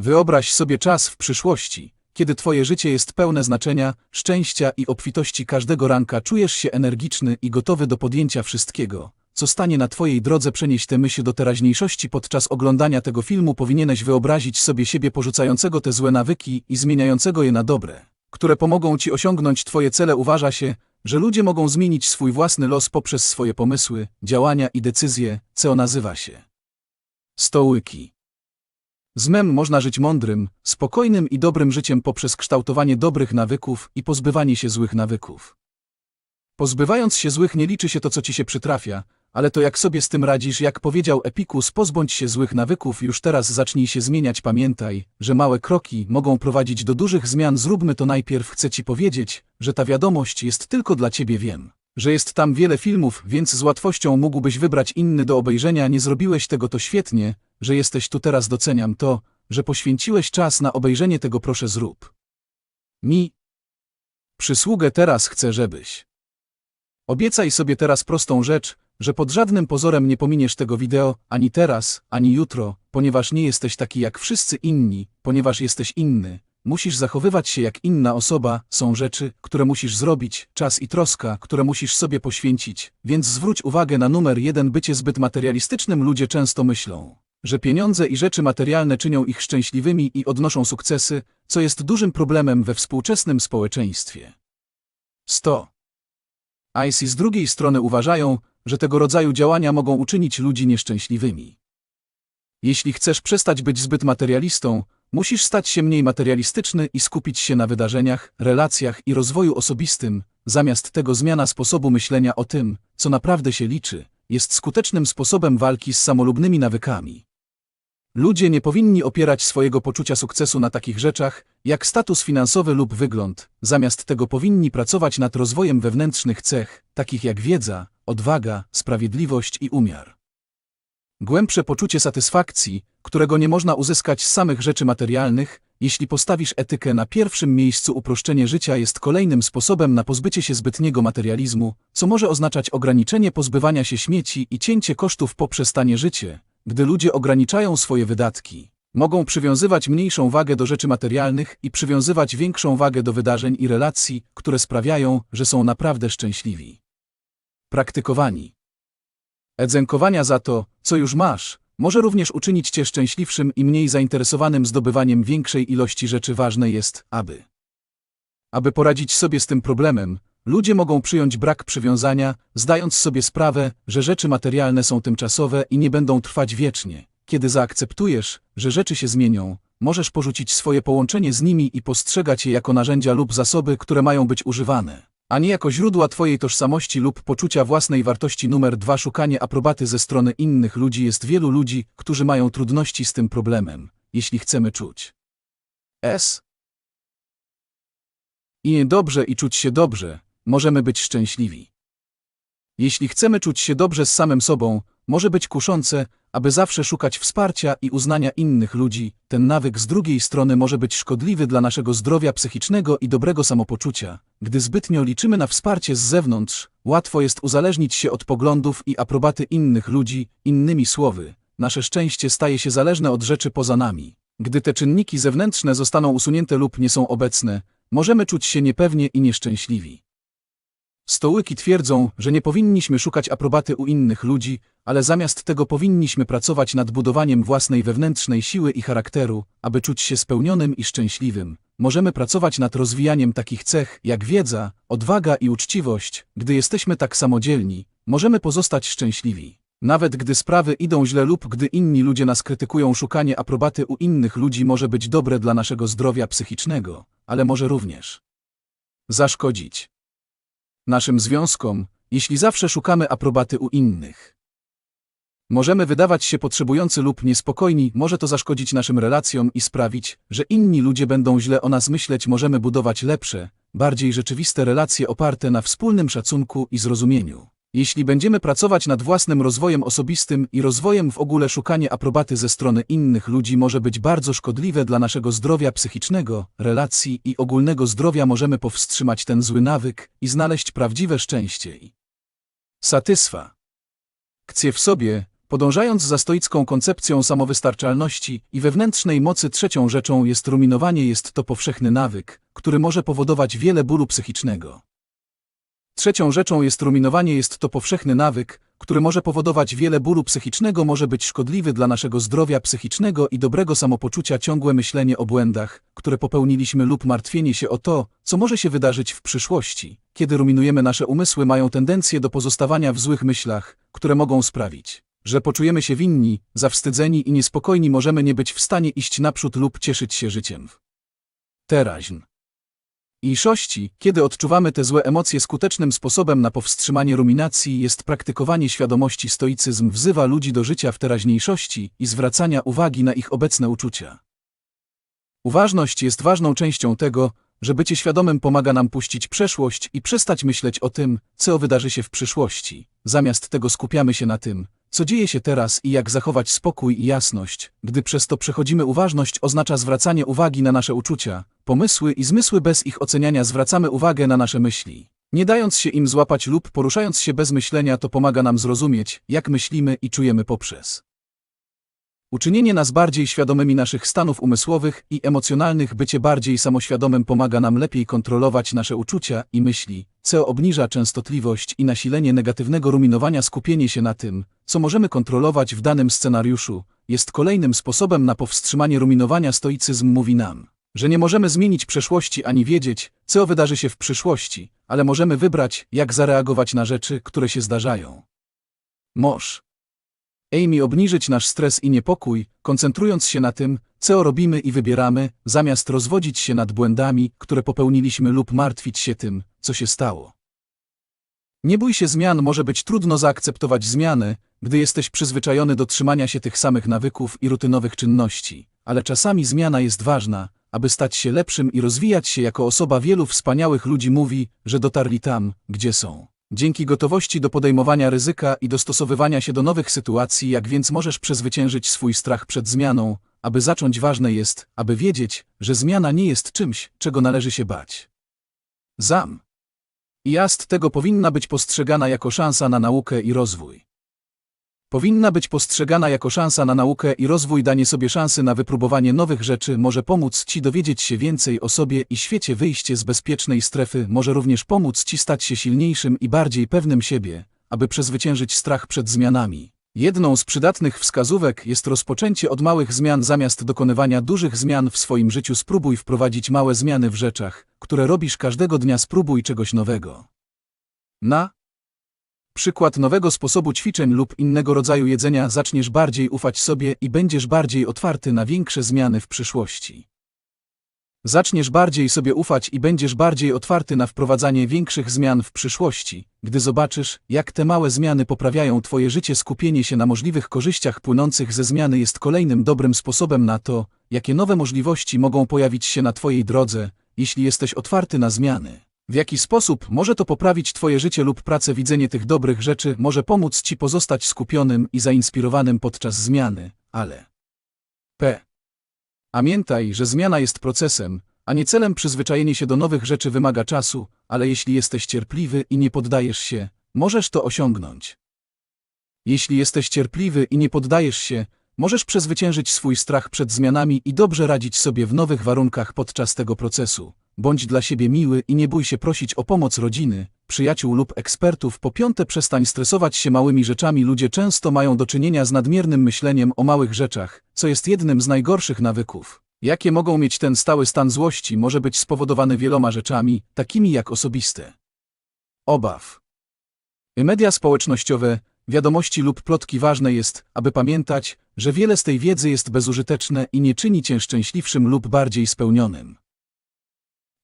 Wyobraź sobie czas w przyszłości, kiedy twoje życie jest pełne znaczenia, szczęścia i obfitości każdego ranka czujesz się energiczny i gotowy do podjęcia wszystkiego, co stanie na twojej drodze przenieść tę myśl do teraźniejszości podczas oglądania tego filmu powinieneś wyobrazić sobie siebie porzucającego te złe nawyki i zmieniającego je na dobre, które pomogą ci osiągnąć twoje cele uważa się, że ludzie mogą zmienić swój własny los poprzez swoje pomysły, działania i decyzje, co nazywa się stołyki. Z mem można żyć mądrym, spokojnym i dobrym życiem poprzez kształtowanie dobrych nawyków i pozbywanie się złych nawyków. Pozbywając się złych nie liczy się to, co ci się przytrafia, ale to jak sobie z tym radzisz, jak powiedział Epikus, pozbądź się złych nawyków, już teraz zacznij się zmieniać. Pamiętaj, że małe kroki mogą prowadzić do dużych zmian. Zróbmy to najpierw. Chcę ci powiedzieć, że ta wiadomość jest tylko dla ciebie. Wiem, że jest tam wiele filmów, więc z łatwością mógłbyś wybrać inny do obejrzenia. Nie zrobiłeś tego to świetnie, że jesteś tu teraz. Doceniam to, że poświęciłeś czas na obejrzenie tego. Proszę zrób. Mi przysługę teraz chcę, żebyś. Obiecaj sobie teraz prostą rzecz, że pod żadnym pozorem nie pominiesz tego wideo, ani teraz, ani jutro, ponieważ nie jesteś taki jak wszyscy inni, ponieważ jesteś inny. Musisz zachowywać się jak inna osoba, są rzeczy, które musisz zrobić, czas i troska, które musisz sobie poświęcić, więc zwróć uwagę na numer jeden bycie zbyt materialistycznym ludzie często myślą, że pieniądze i rzeczy materialne czynią ich szczęśliwymi i odnoszą sukcesy, co jest dużym problemem we współczesnym społeczeństwie. 100. IC z drugiej strony uważają, że tego rodzaju działania mogą uczynić ludzi nieszczęśliwymi. Jeśli chcesz przestać być zbyt materialistą, musisz stać się mniej materialistyczny i skupić się na wydarzeniach, relacjach i rozwoju osobistym, zamiast tego zmiana sposobu myślenia o tym, co naprawdę się liczy, jest skutecznym sposobem walki z samolubnymi nawykami. Ludzie nie powinni opierać swojego poczucia sukcesu na takich rzeczach, jak status finansowy lub wygląd, zamiast tego powinni pracować nad rozwojem wewnętrznych cech, takich jak wiedza, odwaga, sprawiedliwość i umiar. Głębsze poczucie satysfakcji, którego nie można uzyskać z samych rzeczy materialnych, jeśli postawisz etykę na pierwszym miejscu uproszczenie życia jest kolejnym sposobem na pozbycie się zbytniego materializmu, co może oznaczać ograniczenie pozbywania się śmieci i cięcie kosztów poprzez tanie życie, gdy ludzie ograniczają swoje wydatki. Mogą przywiązywać mniejszą wagę do rzeczy materialnych i przywiązywać większą wagę do wydarzeń i relacji, które sprawiają, że są naprawdę szczęśliwi. Praktykowani. Edzenkowania za to, co już masz, może również uczynić cię szczęśliwszym i mniej zainteresowanym zdobywaniem większej ilości rzeczy. Ważne jest, aby. Aby poradzić sobie z tym problemem, ludzie mogą przyjąć brak przywiązania, zdając sobie sprawę, że rzeczy materialne są tymczasowe i nie będą trwać wiecznie. Kiedy zaakceptujesz, że rzeczy się zmienią, możesz porzucić swoje połączenie z nimi i postrzegać je jako narzędzia lub zasoby, które mają być używane a nie jako źródła Twojej tożsamości lub poczucia własnej wartości. Numer dwa Szukanie aprobaty ze strony innych ludzi jest wielu ludzi, którzy mają trudności z tym problemem, jeśli chcemy czuć. S. I dobrze i czuć się dobrze, możemy być szczęśliwi. Jeśli chcemy czuć się dobrze z samym sobą, może być kuszące, aby zawsze szukać wsparcia i uznania innych ludzi, ten nawyk z drugiej strony może być szkodliwy dla naszego zdrowia psychicznego i dobrego samopoczucia. Gdy zbytnio liczymy na wsparcie z zewnątrz, łatwo jest uzależnić się od poglądów i aprobaty innych ludzi, innymi słowy, nasze szczęście staje się zależne od rzeczy poza nami. Gdy te czynniki zewnętrzne zostaną usunięte lub nie są obecne, możemy czuć się niepewnie i nieszczęśliwi. Stołyki twierdzą, że nie powinniśmy szukać aprobaty u innych ludzi, ale zamiast tego powinniśmy pracować nad budowaniem własnej wewnętrznej siły i charakteru, aby czuć się spełnionym i szczęśliwym. Możemy pracować nad rozwijaniem takich cech jak wiedza, odwaga i uczciwość. Gdy jesteśmy tak samodzielni, możemy pozostać szczęśliwi. Nawet gdy sprawy idą źle lub gdy inni ludzie nas krytykują, szukanie aprobaty u innych ludzi może być dobre dla naszego zdrowia psychicznego, ale może również zaszkodzić naszym związkom, jeśli zawsze szukamy aprobaty u innych. Możemy wydawać się potrzebujący lub niespokojni, może to zaszkodzić naszym relacjom i sprawić, że inni ludzie będą źle o nas myśleć. Możemy budować lepsze, bardziej rzeczywiste relacje oparte na wspólnym szacunku i zrozumieniu. Jeśli będziemy pracować nad własnym rozwojem osobistym i rozwojem w ogóle szukanie aprobaty ze strony innych ludzi może być bardzo szkodliwe dla naszego zdrowia psychicznego, relacji i ogólnego zdrowia możemy powstrzymać ten zły nawyk i znaleźć prawdziwe szczęście i satysfa. Kcje w sobie, Podążając za stoicką koncepcją samowystarczalności i wewnętrznej mocy trzecią rzeczą jest ruminowanie jest to powszechny nawyk, który może powodować wiele bólu psychicznego. Trzecią rzeczą jest ruminowanie jest to powszechny nawyk, który może powodować wiele bólu psychicznego może być szkodliwy dla naszego zdrowia psychicznego i dobrego samopoczucia ciągłe myślenie o błędach, które popełniliśmy lub martwienie się o to, co może się wydarzyć w przyszłości. Kiedy ruminujemy nasze umysły mają tendencję do pozostawania w złych myślach, które mogą sprawić, że poczujemy się winni, zawstydzeni i niespokojni możemy nie być w stanie iść naprzód lub cieszyć się życiem. Teraźń. Iszości, kiedy odczuwamy te złe emocje skutecznym sposobem na powstrzymanie ruminacji jest praktykowanie świadomości stoicyzm wzywa ludzi do życia w teraźniejszości i zwracania uwagi na ich obecne uczucia. Uważność jest ważną częścią tego, że bycie świadomym pomaga nam puścić przeszłość i przestać myśleć o tym, co wydarzy się w przyszłości. Zamiast tego skupiamy się na tym, co dzieje się teraz i jak zachować spokój i jasność. Gdy przez to przechodzimy uważność oznacza zwracanie uwagi na nasze uczucia, pomysły i zmysły bez ich oceniania zwracamy uwagę na nasze myśli. Nie dając się im złapać lub poruszając się bez myślenia to pomaga nam zrozumieć, jak myślimy i czujemy poprzez Uczynienie nas bardziej świadomymi naszych stanów umysłowych i emocjonalnych, bycie bardziej samoświadomym pomaga nam lepiej kontrolować nasze uczucia i myśli, co obniża częstotliwość i nasilenie negatywnego ruminowania. Skupienie się na tym, co możemy kontrolować w danym scenariuszu, jest kolejnym sposobem na powstrzymanie ruminowania. Stoicyzm mówi nam, że nie możemy zmienić przeszłości ani wiedzieć, co wydarzy się w przyszłości, ale możemy wybrać, jak zareagować na rzeczy, które się zdarzają. Moż. Amy obniżyć nasz stres i niepokój, koncentrując się na tym, co robimy i wybieramy, zamiast rozwodzić się nad błędami, które popełniliśmy lub martwić się tym, co się stało. Nie bój się zmian, może być trudno zaakceptować zmiany, gdy jesteś przyzwyczajony do trzymania się tych samych nawyków i rutynowych czynności, ale czasami zmiana jest ważna, aby stać się lepszym i rozwijać się jako osoba. Wielu wspaniałych ludzi mówi, że dotarli tam, gdzie są. Dzięki gotowości do podejmowania ryzyka i dostosowywania się do nowych sytuacji, jak więc możesz przezwyciężyć swój strach przed zmianą, aby zacząć ważne jest, aby wiedzieć, że zmiana nie jest czymś, czego należy się bać. Zam. I tego powinna być postrzegana jako szansa na naukę i rozwój. Powinna być postrzegana jako szansa na naukę i rozwój danie sobie szansy na wypróbowanie nowych rzeczy może pomóc Ci dowiedzieć się więcej o sobie i świecie wyjście z bezpiecznej strefy może również pomóc Ci stać się silniejszym i bardziej pewnym siebie, aby przezwyciężyć strach przed zmianami. Jedną z przydatnych wskazówek jest rozpoczęcie od małych zmian zamiast dokonywania dużych zmian w swoim życiu spróbuj wprowadzić małe zmiany w rzeczach, które robisz każdego dnia spróbuj czegoś nowego. Na Przykład nowego sposobu ćwiczeń lub innego rodzaju jedzenia zaczniesz bardziej ufać sobie i będziesz bardziej otwarty na większe zmiany w przyszłości. Zaczniesz bardziej sobie ufać i będziesz bardziej otwarty na wprowadzanie większych zmian w przyszłości, gdy zobaczysz, jak te małe zmiany poprawiają Twoje życie. Skupienie się na możliwych korzyściach płynących ze zmiany jest kolejnym dobrym sposobem na to, jakie nowe możliwości mogą pojawić się na Twojej drodze, jeśli jesteś otwarty na zmiany. W jaki sposób może to poprawić Twoje życie lub pracę? Widzenie tych dobrych rzeczy może pomóc Ci pozostać skupionym i zainspirowanym podczas zmiany, ale p. Pamiętaj, że zmiana jest procesem, a nie celem przyzwyczajenie się do nowych rzeczy wymaga czasu, ale jeśli jesteś cierpliwy i nie poddajesz się, możesz to osiągnąć. Jeśli jesteś cierpliwy i nie poddajesz się, możesz przezwyciężyć swój strach przed zmianami i dobrze radzić sobie w nowych warunkach podczas tego procesu. Bądź dla siebie miły i nie bój się prosić o pomoc rodziny, przyjaciół lub ekspertów. Po piąte, przestań stresować się małymi rzeczami. Ludzie często mają do czynienia z nadmiernym myśleniem o małych rzeczach, co jest jednym z najgorszych nawyków. Jakie mogą mieć ten stały stan złości, może być spowodowany wieloma rzeczami, takimi jak osobiste obaw. Media społecznościowe, wiadomości lub plotki ważne jest, aby pamiętać, że wiele z tej wiedzy jest bezużyteczne i nie czyni cię szczęśliwszym lub bardziej spełnionym.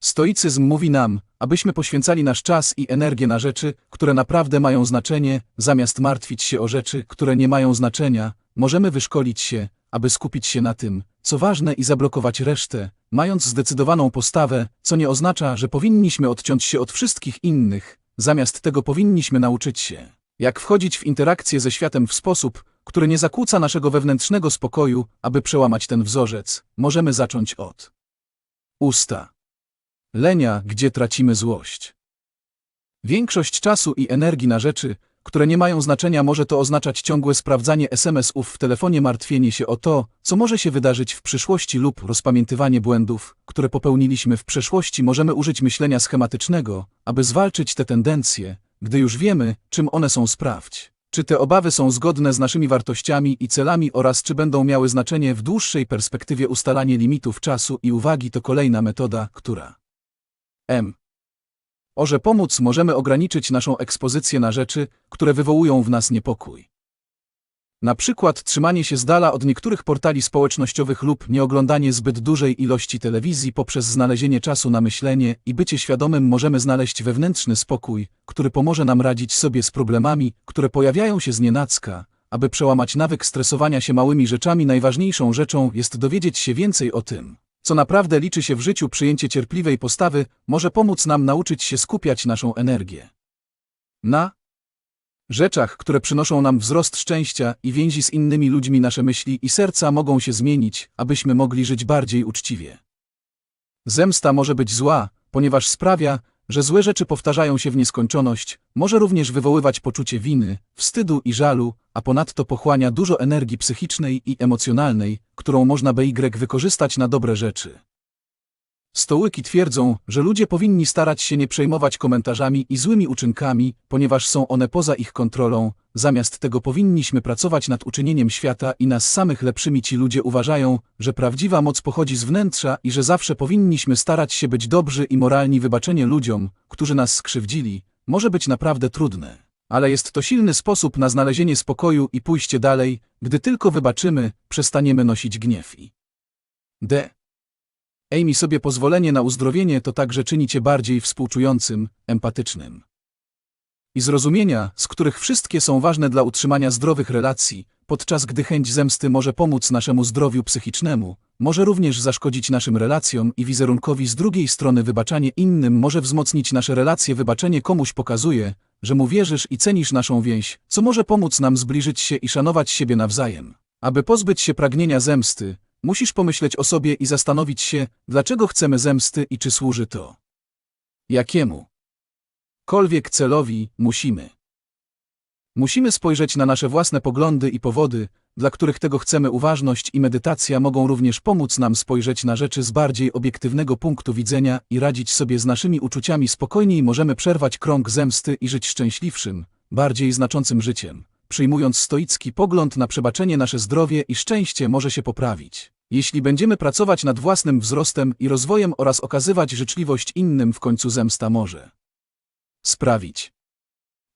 Stoicyzm mówi nam, abyśmy poświęcali nasz czas i energię na rzeczy, które naprawdę mają znaczenie, zamiast martwić się o rzeczy, które nie mają znaczenia, możemy wyszkolić się, aby skupić się na tym, co ważne i zablokować resztę, mając zdecydowaną postawę, co nie oznacza, że powinniśmy odciąć się od wszystkich innych, zamiast tego powinniśmy nauczyć się, jak wchodzić w interakcję ze światem w sposób, który nie zakłóca naszego wewnętrznego spokoju, aby przełamać ten wzorzec, możemy zacząć od usta. Lenia, gdzie tracimy złość. Większość czasu i energii na rzeczy, które nie mają znaczenia może to oznaczać ciągłe sprawdzanie SMS-ów w telefonie, martwienie się o to, co może się wydarzyć w przyszłości lub rozpamiętywanie błędów, które popełniliśmy w przeszłości. Możemy użyć myślenia schematycznego, aby zwalczyć te tendencje, gdy już wiemy, czym one są sprawdź. Czy te obawy są zgodne z naszymi wartościami i celami oraz czy będą miały znaczenie w dłuższej perspektywie ustalanie limitów czasu i uwagi to kolejna metoda, która M. Orze pomóc możemy ograniczyć naszą ekspozycję na rzeczy, które wywołują w nas niepokój. Na przykład trzymanie się z dala od niektórych portali społecznościowych lub nieoglądanie zbyt dużej ilości telewizji poprzez znalezienie czasu na myślenie i bycie świadomym możemy znaleźć wewnętrzny spokój, który pomoże nam radzić sobie z problemami, które pojawiają się znienacka. Aby przełamać nawyk stresowania się małymi rzeczami, najważniejszą rzeczą jest dowiedzieć się więcej o tym, co naprawdę liczy się w życiu. Przyjęcie cierpliwej postawy może pomóc nam nauczyć się skupiać naszą energię na rzeczach, które przynoszą nam wzrost szczęścia i więzi z innymi ludźmi. Nasze myśli i serca mogą się zmienić, abyśmy mogli żyć bardziej uczciwie. Zemsta może być zła, ponieważ sprawia, że złe rzeczy powtarzają się w nieskończoność, może również wywoływać poczucie winy, wstydu i żalu, a ponadto pochłania dużo energii psychicznej i emocjonalnej, którą można by Y wykorzystać na dobre rzeczy. Stołyki twierdzą, że ludzie powinni starać się nie przejmować komentarzami i złymi uczynkami, ponieważ są one poza ich kontrolą, zamiast tego powinniśmy pracować nad uczynieniem świata i nas samych lepszymi. Ci ludzie uważają, że prawdziwa moc pochodzi z wnętrza i że zawsze powinniśmy starać się być dobrzy i moralni. Wybaczenie ludziom, którzy nas skrzywdzili, może być naprawdę trudne. Ale jest to silny sposób na znalezienie spokoju i pójście dalej, gdy tylko wybaczymy, przestaniemy nosić gniew i D. Amy sobie pozwolenie na uzdrowienie to także czyni cię bardziej współczującym, empatycznym. I zrozumienia, z których wszystkie są ważne dla utrzymania zdrowych relacji, podczas gdy chęć zemsty może pomóc naszemu zdrowiu psychicznemu, może również zaszkodzić naszym relacjom i wizerunkowi z drugiej strony wybaczanie innym może wzmocnić nasze relacje wybaczenie komuś pokazuje, że mu wierzysz i cenisz naszą więź, co może pomóc nam zbliżyć się i szanować siebie nawzajem. Aby pozbyć się pragnienia zemsty, Musisz pomyśleć o sobie i zastanowić się, dlaczego chcemy zemsty i czy służy to. Jakiemu? Kolwiek celowi musimy. Musimy spojrzeć na nasze własne poglądy i powody, dla których tego chcemy. Uważność i medytacja mogą również pomóc nam spojrzeć na rzeczy z bardziej obiektywnego punktu widzenia i radzić sobie z naszymi uczuciami spokojniej. Możemy przerwać krąg zemsty i żyć szczęśliwszym, bardziej znaczącym życiem. Przyjmując stoicki pogląd na przebaczenie, nasze zdrowie i szczęście może się poprawić. Jeśli będziemy pracować nad własnym wzrostem i rozwojem oraz okazywać życzliwość innym, w końcu zemsta może sprawić,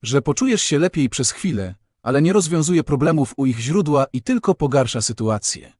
że poczujesz się lepiej przez chwilę, ale nie rozwiązuje problemów u ich źródła i tylko pogarsza sytuację.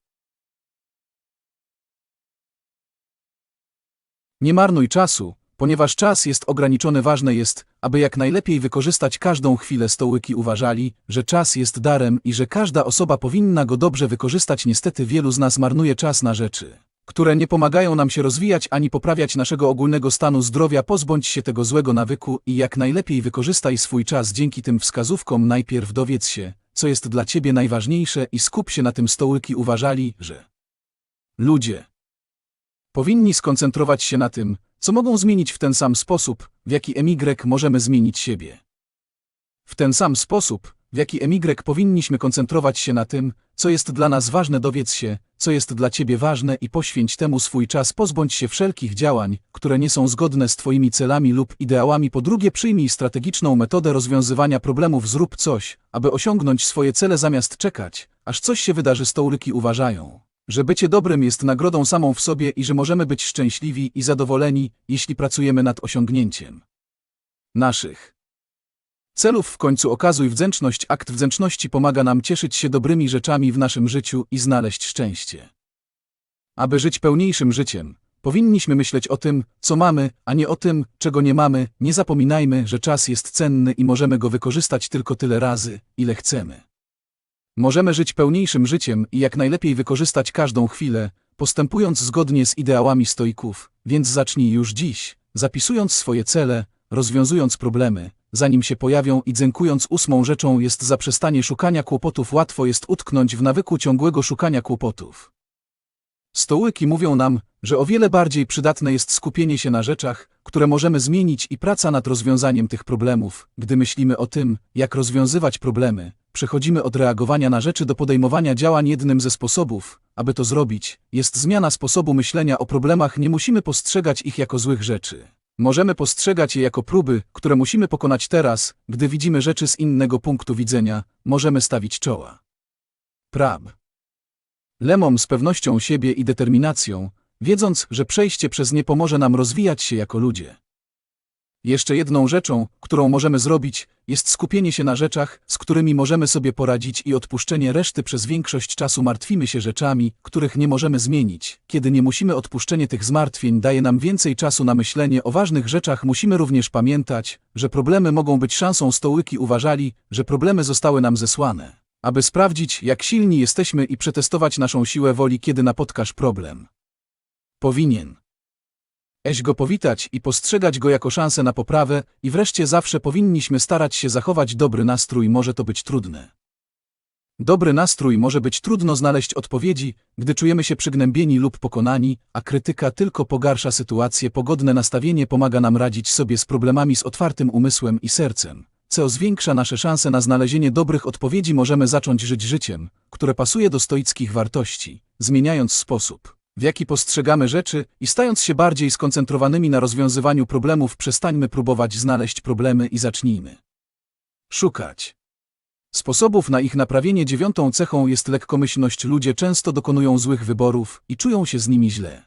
Nie marnuj czasu, Ponieważ czas jest ograniczony ważne jest, aby jak najlepiej wykorzystać każdą chwilę. Stołyki uważali, że czas jest darem i że każda osoba powinna go dobrze wykorzystać. Niestety wielu z nas marnuje czas na rzeczy, które nie pomagają nam się rozwijać ani poprawiać naszego ogólnego stanu zdrowia. Pozbądź się tego złego nawyku i jak najlepiej wykorzystaj swój czas. Dzięki tym wskazówkom najpierw dowiedz się, co jest dla ciebie najważniejsze i skup się na tym. Stołyki uważali, że ludzie powinni skoncentrować się na tym, co mogą zmienić w ten sam sposób, w jaki Y możemy zmienić siebie. W ten sam sposób, w jaki Y powinniśmy koncentrować się na tym, co jest dla nas ważne, dowiedz się, co jest dla Ciebie ważne i poświęć temu swój czas, pozbądź się wszelkich działań, które nie są zgodne z Twoimi celami lub ideałami. Po drugie, przyjmij strategiczną metodę rozwiązywania problemów, zrób coś, aby osiągnąć swoje cele zamiast czekać, aż coś się wydarzy. Stołryki uważają że bycie dobrym jest nagrodą samą w sobie i że możemy być szczęśliwi i zadowoleni, jeśli pracujemy nad osiągnięciem naszych celów. W końcu okazuj wdzięczność. Akt wdzięczności pomaga nam cieszyć się dobrymi rzeczami w naszym życiu i znaleźć szczęście. Aby żyć pełniejszym życiem, powinniśmy myśleć o tym, co mamy, a nie o tym, czego nie mamy. Nie zapominajmy, że czas jest cenny i możemy go wykorzystać tylko tyle razy, ile chcemy. Możemy żyć pełniejszym życiem i jak najlepiej wykorzystać każdą chwilę, postępując zgodnie z ideałami stoików, więc zacznij już dziś, zapisując swoje cele, rozwiązując problemy, zanim się pojawią i dziękując ósmą rzeczą jest zaprzestanie szukania kłopotów. Łatwo jest utknąć w nawyku ciągłego szukania kłopotów. Stołyki mówią nam, że o wiele bardziej przydatne jest skupienie się na rzeczach, które możemy zmienić i praca nad rozwiązaniem tych problemów. Gdy myślimy o tym, jak rozwiązywać problemy, przechodzimy od reagowania na rzeczy do podejmowania działań. Jednym ze sposobów, aby to zrobić, jest zmiana sposobu myślenia o problemach. Nie musimy postrzegać ich jako złych rzeczy. Możemy postrzegać je jako próby, które musimy pokonać teraz, gdy widzimy rzeczy z innego punktu widzenia, możemy stawić czoła. Prab. Lemom z pewnością siebie i determinacją, wiedząc, że przejście przez nie pomoże nam rozwijać się jako ludzie. Jeszcze jedną rzeczą, którą możemy zrobić, jest skupienie się na rzeczach, z którymi możemy sobie poradzić i odpuszczenie reszty przez większość czasu martwimy się rzeczami, których nie możemy zmienić. Kiedy nie musimy odpuszczenie tych zmartwień daje nam więcej czasu na myślenie o ważnych rzeczach musimy również pamiętać, że problemy mogą być szansą stołyki uważali, że problemy zostały nam zesłane. Aby sprawdzić, jak silni jesteśmy i przetestować naszą siłę woli, kiedy napotkasz problem. Powinien. Eś go powitać i postrzegać go jako szansę na poprawę i wreszcie zawsze powinniśmy starać się zachować dobry nastrój, może to być trudne. Dobry nastrój może być trudno znaleźć odpowiedzi, gdy czujemy się przygnębieni lub pokonani, a krytyka tylko pogarsza sytuację. Pogodne nastawienie pomaga nam radzić sobie z problemami z otwartym umysłem i sercem, co zwiększa nasze szanse na znalezienie dobrych odpowiedzi. Możemy zacząć żyć życiem, które pasuje do stoickich wartości, zmieniając sposób, w jaki postrzegamy rzeczy i stając się bardziej skoncentrowanymi na rozwiązywaniu problemów, przestańmy próbować znaleźć problemy i zacznijmy szukać. Sposobów na ich naprawienie dziewiątą cechą jest lekkomyślność. Ludzie często dokonują złych wyborów i czują się z nimi źle.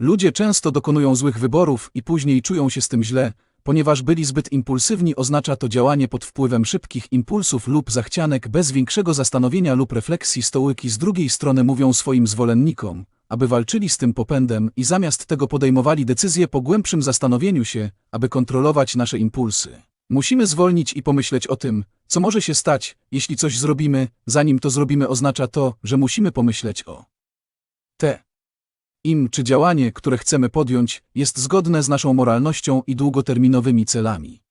Ludzie często dokonują złych wyborów i później czują się z tym źle, ponieważ byli zbyt impulsywni oznacza to działanie pod wpływem szybkich impulsów lub zachcianek bez większego zastanowienia lub refleksji stołyki z drugiej strony mówią swoim zwolennikom, aby walczyli z tym popędem i zamiast tego podejmowali decyzje po głębszym zastanowieniu się, aby kontrolować nasze impulsy. Musimy zwolnić i pomyśleć o tym, co może się stać, jeśli coś zrobimy, zanim to zrobimy oznacza to, że musimy pomyśleć o te im czy działanie, które chcemy podjąć, jest zgodne z naszą moralnością i długoterminowymi celami.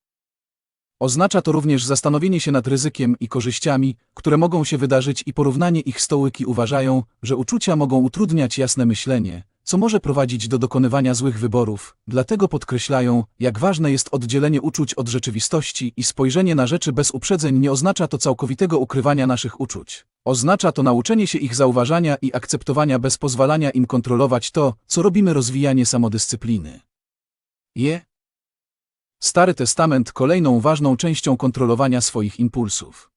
Oznacza to również zastanowienie się nad ryzykiem i korzyściami, które mogą się wydarzyć i porównanie ich stołyki uważają, że uczucia mogą utrudniać jasne myślenie, co może prowadzić do dokonywania złych wyborów, dlatego podkreślają, jak ważne jest oddzielenie uczuć od rzeczywistości i spojrzenie na rzeczy bez uprzedzeń nie oznacza to całkowitego ukrywania naszych uczuć. Oznacza to nauczenie się ich zauważania i akceptowania bez pozwalania im kontrolować to, co robimy rozwijanie samodyscypliny. Je. Stary Testament kolejną ważną częścią kontrolowania swoich impulsów.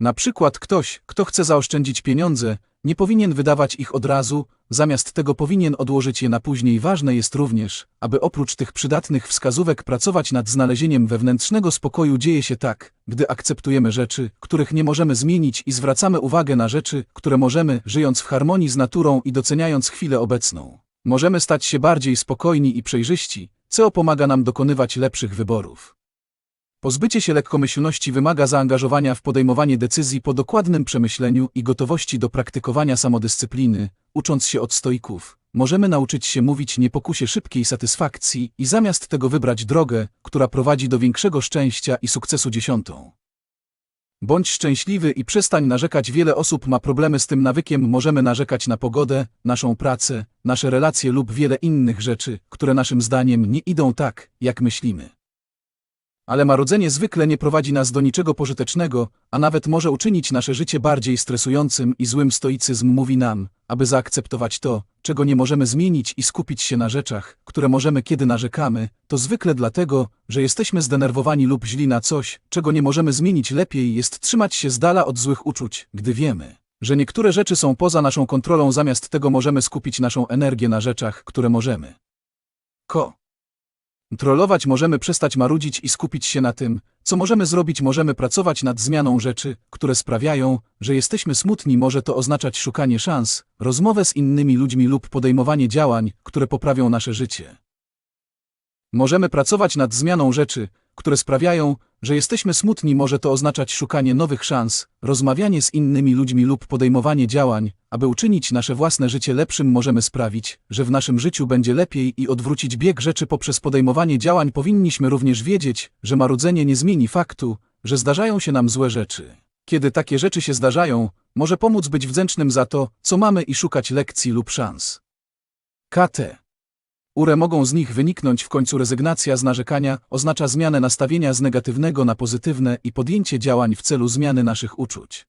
Na przykład ktoś, kto chce zaoszczędzić pieniądze, nie powinien wydawać ich od razu, zamiast tego powinien odłożyć je na później. Ważne jest również, aby oprócz tych przydatnych wskazówek pracować nad znalezieniem wewnętrznego spokoju. Dzieje się tak, gdy akceptujemy rzeczy, których nie możemy zmienić i zwracamy uwagę na rzeczy, które możemy, żyjąc w harmonii z naturą i doceniając chwilę obecną. Możemy stać się bardziej spokojni i przejrzyści, co pomaga nam dokonywać lepszych wyborów. Pozbycie się lekkomyślności wymaga zaangażowania w podejmowanie decyzji po dokładnym przemyśleniu i gotowości do praktykowania samodyscypliny. Ucząc się od stoików, możemy nauczyć się mówić nie pokusie szybkiej satysfakcji i zamiast tego wybrać drogę, która prowadzi do większego szczęścia i sukcesu dziesiątą. Bądź szczęśliwy i przestań narzekać. Wiele osób ma problemy z tym nawykiem. Możemy narzekać na pogodę, naszą pracę, nasze relacje lub wiele innych rzeczy, które naszym zdaniem nie idą tak, jak myślimy. Ale marudzenie zwykle nie prowadzi nas do niczego pożytecznego, a nawet może uczynić nasze życie bardziej stresującym i złym stoicyzm mówi nam, aby zaakceptować to, czego nie możemy zmienić i skupić się na rzeczach, które możemy kiedy narzekamy, to zwykle dlatego, że jesteśmy zdenerwowani lub źli na coś, czego nie możemy zmienić lepiej jest trzymać się z dala od złych uczuć, gdy wiemy, że niektóre rzeczy są poza naszą kontrolą zamiast tego możemy skupić naszą energię na rzeczach, które możemy. Ko. Trollować możemy przestać marudzić i skupić się na tym, co możemy zrobić. Możemy pracować nad zmianą rzeczy, które sprawiają, że jesteśmy smutni. Może to oznaczać szukanie szans, rozmowę z innymi ludźmi lub podejmowanie działań, które poprawią nasze życie. Możemy pracować nad zmianą rzeczy, które sprawiają, że jesteśmy smutni. Może to oznaczać szukanie nowych szans, rozmawianie z innymi ludźmi lub podejmowanie działań, aby uczynić nasze własne życie lepszym. Możemy sprawić, że w naszym życiu będzie lepiej i odwrócić bieg rzeczy poprzez podejmowanie działań. Powinniśmy również wiedzieć, że marudzenie nie zmieni faktu, że zdarzają się nam złe rzeczy. Kiedy takie rzeczy się zdarzają, może pomóc być wdzięcznym za to, co mamy i szukać lekcji lub szans. KT. Ure mogą z nich wyniknąć w końcu rezygnacja z narzekania oznacza zmianę nastawienia z negatywnego na pozytywne i podjęcie działań w celu zmiany naszych uczuć.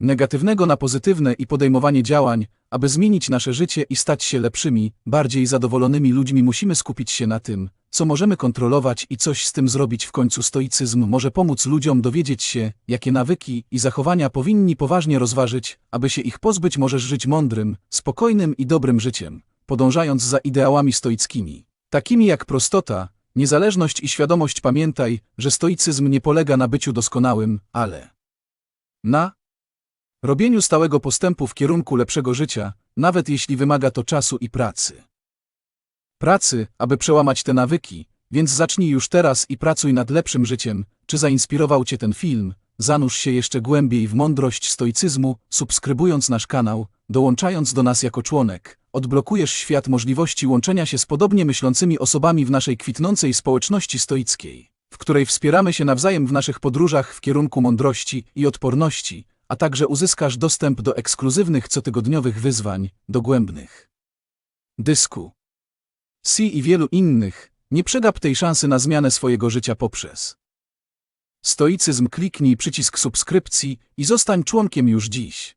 Negatywnego na pozytywne i podejmowanie działań, aby zmienić nasze życie i stać się lepszymi, bardziej zadowolonymi ludźmi musimy skupić się na tym, co możemy kontrolować i coś z tym zrobić. W końcu stoicyzm może pomóc ludziom dowiedzieć się, jakie nawyki i zachowania powinni poważnie rozważyć, aby się ich pozbyć. Możesz żyć mądrym, spokojnym i dobrym życiem, podążając za ideałami stoickimi. Takimi jak prostota, niezależność i świadomość pamiętaj, że stoicyzm nie polega na byciu doskonałym, ale na robieniu stałego postępu w kierunku lepszego życia, nawet jeśli wymaga to czasu i pracy. Pracy, aby przełamać te nawyki, więc zacznij już teraz i pracuj nad lepszym życiem. Czy zainspirował Cię ten film? Zanurz się jeszcze głębiej w mądrość stoicyzmu, subskrybując nasz kanał, dołączając do nas jako członek. Odblokujesz świat możliwości łączenia się z podobnie myślącymi osobami w naszej kwitnącej społeczności stoickiej, w której wspieramy się nawzajem w naszych podróżach w kierunku mądrości i odporności, a także uzyskasz dostęp do ekskluzywnych cotygodniowych wyzwań, dogłębnych dysku. Si i wielu innych, nie przegap tej szansy na zmianę swojego życia poprzez stoicyzm. Kliknij przycisk subskrypcji i zostań członkiem już dziś.